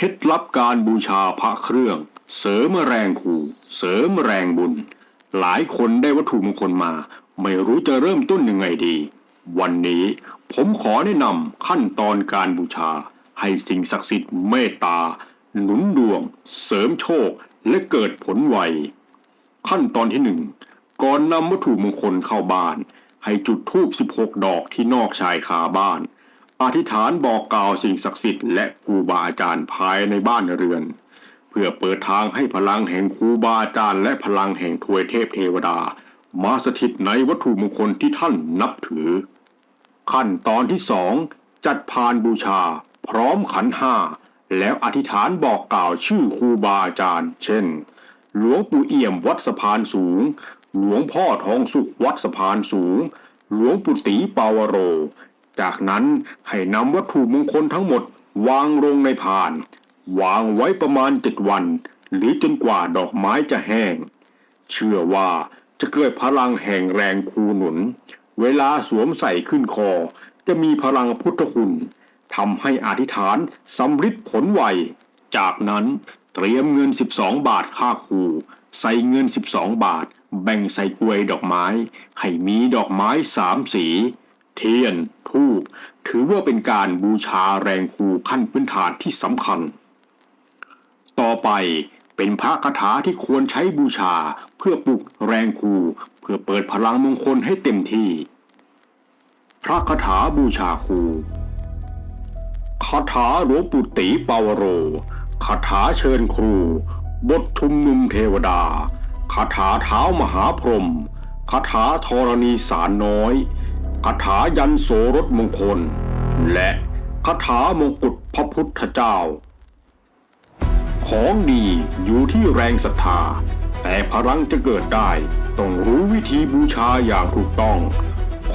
เคล็ดลับการบูชาพระเครื่อง เสริมแรงคูเสริมแรงบุญ หลายคนได้วัตถุมงคลมา ไม่รู้จะเริ่มต้นยังไงดี วันนี้ผมขอแนะนำขั้นตอนการบูชา ให้สิ่งศักดิ์สิทธิ์เมตตา หนุนดวง เสริมโชคและเกิดผลไวขั้นตอนที่หนึ่งก่อนนำวัตถุมงคลเข้าบ้าน ให้จุดธูป16 ดอกที่นอกชายคาบ้าน อธิษฐานบอกกล่าวสิ่งศักดิ์สิทธิ์และครูบาอาจารย์ภายในบ้านเรือน เพื่อเปิดทางให้พลังแห่งครูบาอาจารย์และพลังแห่งทวยเทพเทวดา มาสถิตในวัตถุมงคลที่ท่านนับถือ ขั้นตอนที่สองจัดพานบูชา พร้อมขันห้าแล้วอธิษฐานบอกกล่าวชื่อครูบาอาจารย์ เช่น หลวงปู่เอี่ยมวัดสะพานสูง หลวงพ่อทองสุขวัดสะพานสูง หลวงปู่ตีปาวโร จากนั้นให้นำวัตถุมงคลทั้งหมดวางลงในพาน วางไว้ประมาณเจ็ดวัน หรือจนกว่าดอกไม้จะแห้ง เชื่อว่าจะเกิดพลังแห่งแรงคูหนุน เวลาสวมใส่ขึ้นคอ จะมีพลังพุทธคุณทำให้อธิษฐานสำฤทธิ์ผลไว จากนั้นเตรียมเงิน 12 บาทค่าครูใส่เงิน 12 บาท แบ่งใส่กลวยดอกไม้ ให้มีดอกไม้สามสี เทียนทูบถือว่าเป็นการบูชาแรงครูขั้นพื้นฐานที่สำคัญ ต่อไปเป็นพระคาถาที่ควรใช้บูชาเพื่อปลุกแรงครูเพื่อเปิดพลังมงคลให้เต็มที่ พระคาถาบูชาครูคาถาหลวงปู่ตีปาวโรคาถาเชิญครู บทชุมนุมเทวดาคาถาเท้ามหาพรหมคาถาธรณีสารน้อย คาถายันโสรถมงคล และคาถามงกุฎพระพุทธเจ้า ของดีอยู่ที่แรงศรัทธา แต่พลังจะเกิดได้ ต้องรู้วิธีบูชาอย่างถูกต้อง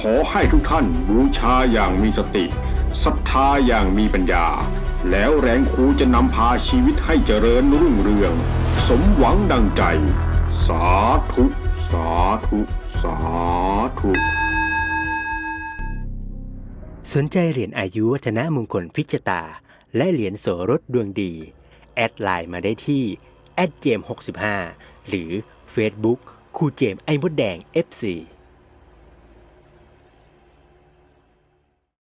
ขอให้ทุกท่านบูชาอย่างมีสติศรัทธาอย่างมีปัญญา แล้วแรงครูจะนำพาชีวิตให้เจริญรุ่งเรือง สมหวังดังใจ สาธุ สาธุ สาธุ สนใจเหรียญอายุวัฒนมงคลพิจตา และเหรียญโสรถดวงดี แอดไลน์มาได้ที่แอดเจม65หรือ Facebook ครูเจมไอมดแดง FC